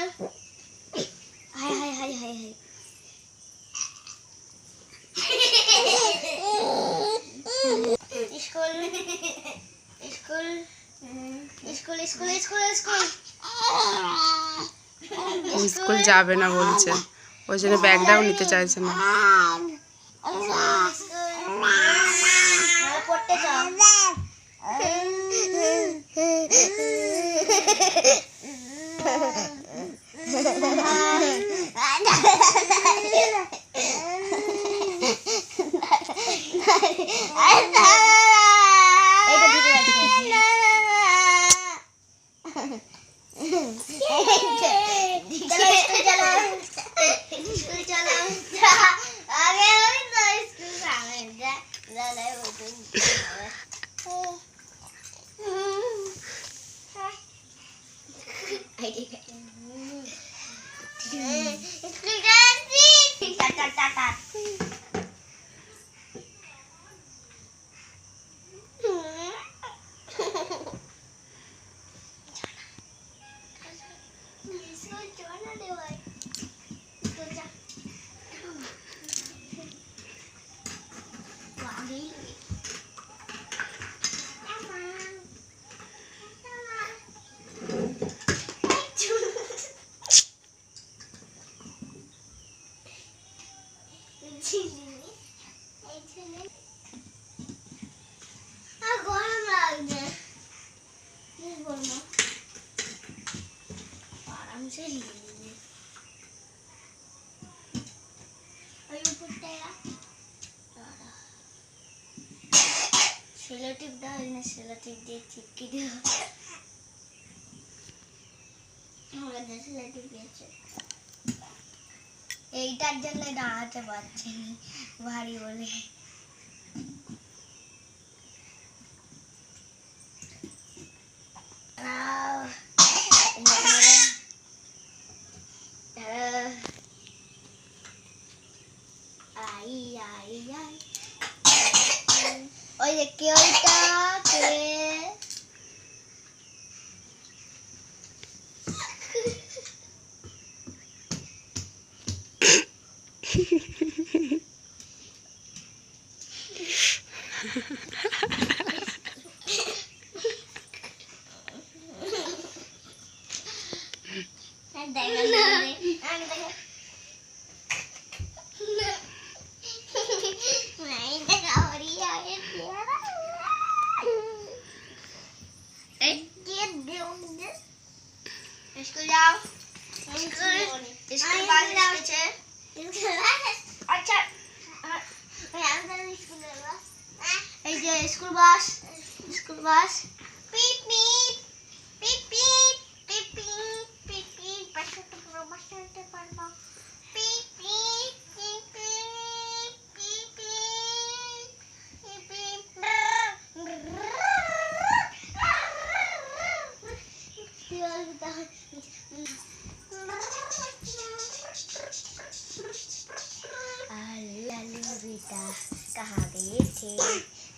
চল high high high high high school school school school school school school যাবে না বলছে। ওই জন্য ব্যাগটাও নিতে চাইছে না। পড়তে যাও। I thought সেলোটিপ ডাল না সেলোটিপ দিয়ে চিপকে দেওয়া আমাদের সেলোটিপ দিয়েছে এইটার জন্য দাঁড়াতে পারছি ভারী বলে इसको जाओ इसको इसको बाद में अच्छा अच्छा मैं आंसर इसको लगा স্কুল বাস স্কুল বাস পিপ পিপ পিপ পিপ পিপ পিপ পিপ পিপ বাসা তো পুরো বাসা উঠতে পারবো পিপ পিপ পিপ পিপ পিপ পিপ পিপ পিপ आलू आलू बेटा कहाँ गए थे कहाँ गए थे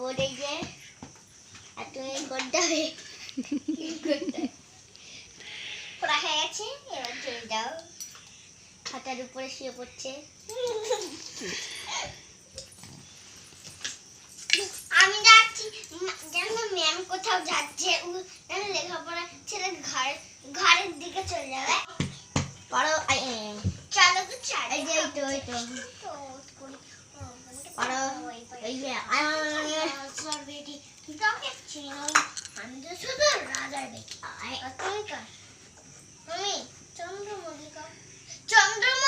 বোর্ডে আর তুমি করতে হবে। পড়া হয়ে গেছে এবার চলে যাও। খাতার উপরে শুয়ে পড়ছে। আমি যাচ্ছি। যেন ম্যাম কোথাও যাচ্ছে? যেন লেখাপড়া ছেলে ঘর ঘরের দিকে চলে যাবে। পড়ো চলো তো চলো। এই যে তো এই তো। পড়ো এই যে cappuccino and this is a rather big eye. Atmika, mommy, Chandramulika, Chandramulika.